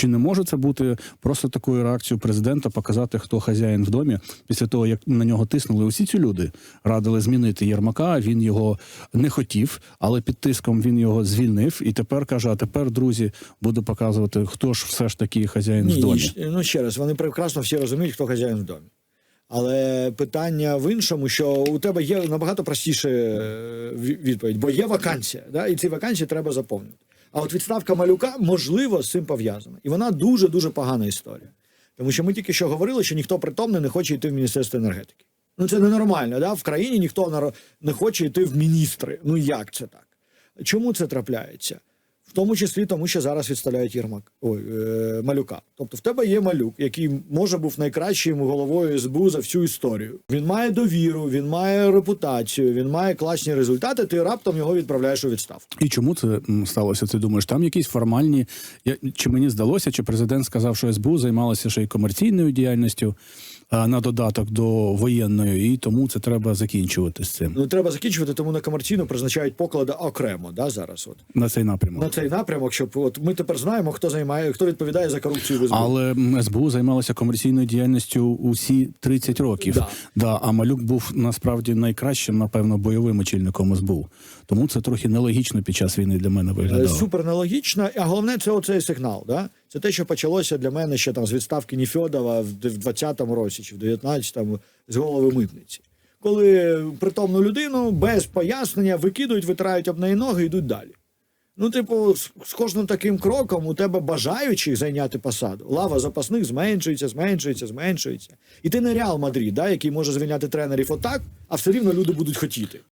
Чи не може це бути просто такою реакцією президента показати, хто хазяїн в домі після того, як на нього тиснули усі ці люди, радили змінити Єрмака. Він його не хотів, але під тиском він його звільнив. І тепер каже: а тепер, друзі, буду показувати, хто ж все ж таки хазяїн в домі. ні, ну ще раз, вони прекрасно всі розуміють, хто хазяїн в домі. Але питання в іншому, що у тебе є набагато простіша е, відповідь, бо є вакансія, да, і ці вакансії треба заповнити. А от відставка малюка можливо з цим пов'язана. І вона дуже дуже погана історія. Тому що ми тільки що говорили, що ніхто притомний не хоче йти в Міністерство енергетики. Ну це ненормально. Да? В країні ніхто не хоче йти в міністри. Ну як це так? Чому це трапляється? В тому числі тому, що зараз відставляють Єрмак ой, е, малюка. Тобто, в тебе є малюк, який може був найкращим головою СБУ за всю історію. Він має довіру, він має репутацію, він має класні результати. Ти раптом його відправляєш у відставку. І чому це сталося? Ти думаєш, там якісь формальні. Я, чи мені здалося, чи президент сказав, що СБУ займалася ще й комерційною діяльністю на додаток до воєнної, і тому це треба закінчувати з цим Ну треба закінчувати, тому на комерційну призначають поклади окремо. Да, зараз, от на цей напрямок. на цей напрямок, щоб от ми тепер знаємо, хто займає, хто відповідає за корупцію в СБУ. Але СБУ займалася комерційною діяльністю усі 30 років. Да. Да, а Малюк був насправді найкращим, напевно, бойовим очільником СБУ. Тому це трохи нелогічно під час війни для мене Е, виглядало. Супер нелогічно, а головне це оцей сигнал. Да? Це те, що почалося для мене ще там з відставки Ніфьодова в 20-му році чи в 19-му з голови митниці. Коли притомну людину без пояснення викидують, витирають об неї ноги і йдуть далі. Ну, типу, з, кожним таким кроком у тебе бажаючих зайняти посаду. Лава запасних зменшується, зменшується, зменшується. І ти не Реал Мадрид, да, який може звільняти тренерів отак, а все рівно люди будуть хотіти.